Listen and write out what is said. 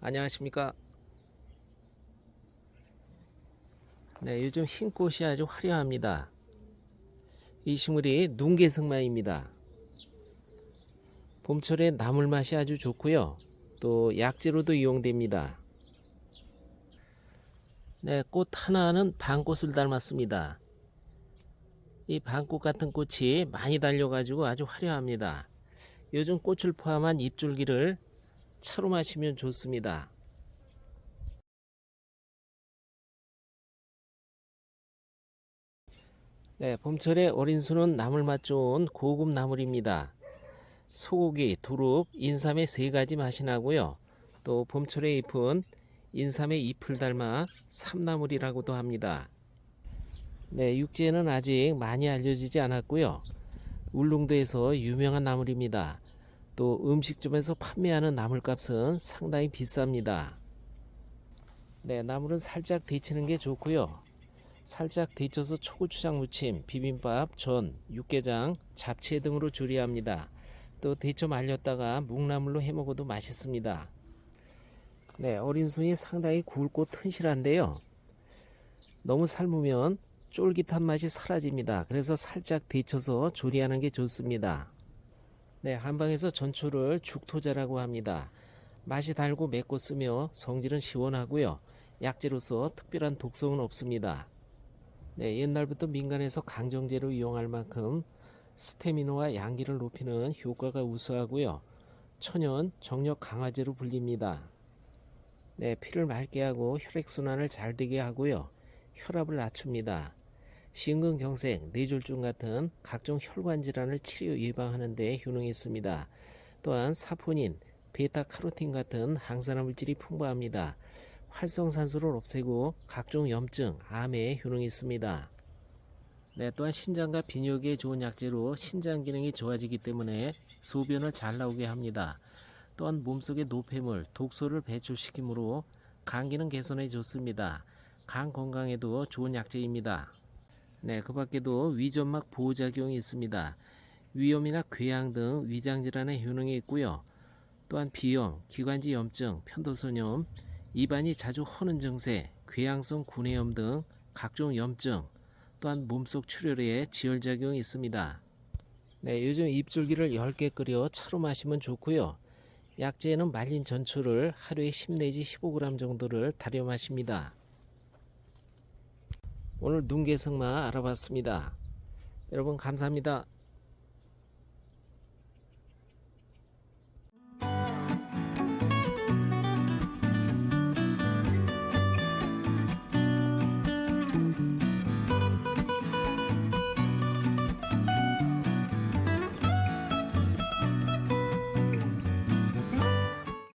안녕하십니까. 네, 요즘 흰 꽃이 아주 화려합니다. 이 식물이 눈개승마입니다. 봄철에 나물 맛이 아주 좋고요. 또 약재로도 이용됩니다. 네, 꽃 하나는 반꽃을 닮았습니다. 이 반꽃 같은 꽃이 많이 달려가지고 아주 화려합니다. 요즘 꽃을 포함한 잎줄기를 차로 마시면 좋습니다. 네, 봄철에 어린 수는 나물 맛 좋은 고급 나물입니다. 소고기, 두릅, 인삼의 세 가지 맛이 나고요. 또 봄철에 잎은 인삼의 잎을 닮아 삼나물이라고도 합니다. 네, 육지에는 아직 많이 알려지지 않았고요. 울릉도에서 유명한 나물입니다. 또 음식점에서 판매하는 나물값은 상당히 비쌉니다. 네, 나물은 살짝 데치는 게 좋고요. 살짝 데쳐서 초고추장 무침, 비빔밥, 전, 육개장, 잡채 등으로 조리합니다. 또 데쳐 말렸다가 묵나물로 해 먹어도 맛있습니다. 네, 어린 순이 상당히 굵고 튼실한데요. 너무 삶으면 쫄깃한 맛이 사라집니다. 그래서 살짝 데쳐서 조리하는 게 좋습니다. 네, 한방에서 전초를 죽토자라고 합니다. 맛이 달고 맵고 쓰며 성질은 시원하고요. 약재로서 특별한 독성은 없습니다. 네, 옛날부터 민간에서 강정제로 이용할 만큼 스태미너와 양기를 높이는 효과가 우수하고요. 천연 정력 강화제로 불립니다. 네, 피를 맑게 하고 혈액순환을 잘 되게 하고요. 혈압을 낮춥니다. 심근경색, 뇌졸중 같은 각종 혈관 질환을 치료 예방하는 데 효능이 있습니다. 또한 사포닌, 베타카로틴 같은 항산화 물질이 풍부합니다. 활성산소를 없애고 각종 염증, 암에 효능이 있습니다. 네, 또한 신장과 비뇨기에 좋은 약재로 신장 기능이 좋아지기 때문에 소변을 잘 나오게 합니다. 또한 몸속의 노폐물, 독소를 배출시키므로 간 기능 개선에 좋습니다. 간 건강에도 좋은 약재입니다. 네, 그 밖에도 위점막 보호작용이 있습니다. 위염이나 궤양 등 위장 질환에 효능이 있고요. 또한 비염, 기관지 염증, 편도선염, 입안이 자주 허는 증세, 궤양성 구내염 등 각종 염증, 또한 몸속 출혈에 지혈작용이 있습니다. 네, 요즘 잎줄기를 10개 끓여 차로 마시면 좋고요. 약재에는 말린 전초를 하루에 10 내지 15g 정도를 달여 마십니다. 오늘 눈개승마 알아봤습니다. 여러분 감사합니다.